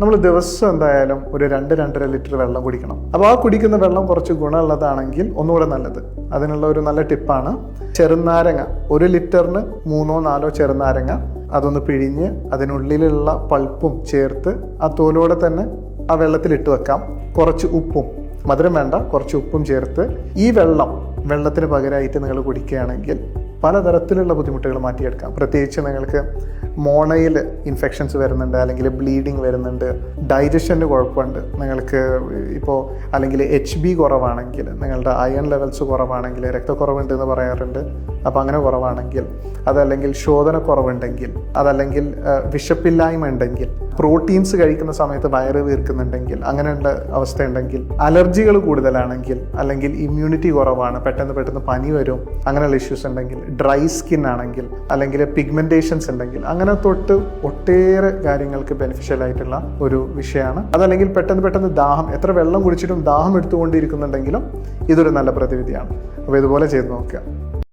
നമ്മൾ ദിവസം എന്തായാലും ഒരു രണ്ട് രണ്ടര ലിറ്റർ വെള്ളം കുടിക്കണം. അപ്പോൾ ആ കുടിക്കുന്ന വെള്ളം കുറച്ച് ഗുണമുള്ളതാണെങ്കിൽ ഒന്നുകൂടെ നല്ലത്. അതിനുള്ള ഒരു നല്ല ടിപ്പാണ്. ചെറുനാരങ്ങ ഒരു ലിറ്ററിന് മൂന്നോ നാലോ ചെറുനാരങ്ങ അതൊന്ന് പിഴിഞ്ഞ് അതിനുള്ളിലുള്ള പൾപ്പും ചേർത്ത് ആ തോലോടെ തന്നെ ആ വെള്ളത്തിൽ ഇട്ട് വെക്കാം. കുറച്ച് ഉപ്പും മധുരം വേണ്ട കുറച്ച് ഉപ്പും ചേർത്ത് ഈ വെള്ളം വെള്ളത്തിന് പകരമായിട്ട് നിങ്ങൾ കുടിക്കുകയാണെങ്കിൽ പലതരത്തിലുള്ള ബുദ്ധിമുട്ടുകൾ മാറ്റിയെടുക്കാം. പ്രത്യേകിച്ച് നിങ്ങൾക്ക് മോണയിൽ ഇൻഫെക്ഷൻസ് വരുന്നുണ്ട് അല്ലെങ്കിൽ ബ്ലീഡിങ് വരുന്നുണ്ട് ഡൈജഷന് കുഴപ്പമുണ്ട്. നിങ്ങൾക്ക് ഇപ്പോൾ അല്ലെങ്കിൽ എച്ച് ബി കുറവാണെങ്കിൽ നിങ്ങളുടെ അയൺ ലെവൽസ് കുറവാണെങ്കിൽ രക്തക്കുറവുണ്ട് എന്ന് പറയാറുണ്ട്. അപ്പോൾ അങ്ങനെ കുറവാണെങ്കിൽ അതല്ലെങ്കിൽ ശോധന കുറവുണ്ടെങ്കിൽ അതല്ലെങ്കിൽ വിശപ്പില്ലായ്മ ഉണ്ടെങ്കിൽ പ്രോട്ടീൻസ് കഴിക്കുന്ന സമയത്ത് വയറ് വീർക്കുന്നുണ്ടെങ്കിൽ അങ്ങനെയുള്ള അവസ്ഥ ഉണ്ടെങ്കിൽ അലർജികൾ കൂടുതലാണെങ്കിൽ അല്ലെങ്കിൽ ഇമ്മ്യൂണിറ്റി കുറവാണ് പെട്ടെന്ന് പെട്ടെന്ന് പനി വരും അങ്ങനെയുള്ള ഇഷ്യൂസ് ഉണ്ടെങ്കിൽ ഡ്രൈ സ്കിൻ ആണെങ്കിൽ അല്ലെങ്കിൽ പിഗ്മെന്റേഷൻസ് ഉണ്ടെങ്കിൽ അങ്ങനെ തൊട്ട് ഒട്ടേറെ കാര്യങ്ങൾക്ക് ബെനിഫിഷ്യൽ ആയിട്ടുള്ള ഒരു വിഷയമാണ്. അതല്ലെങ്കിൽ പെട്ടെന്ന് പെട്ടെന്ന് ദാഹം എത്ര വെള്ളം കുടിച്ചിട്ടും ദാഹം എടുത്തുകൊണ്ടിരിക്കുന്നുണ്ടെങ്കിലും ഇതൊരു നല്ല പ്രതിവിധിയാണ്. അപ്പോൾ ഇതുപോലെ ചെയ്ത് നോക്കുക.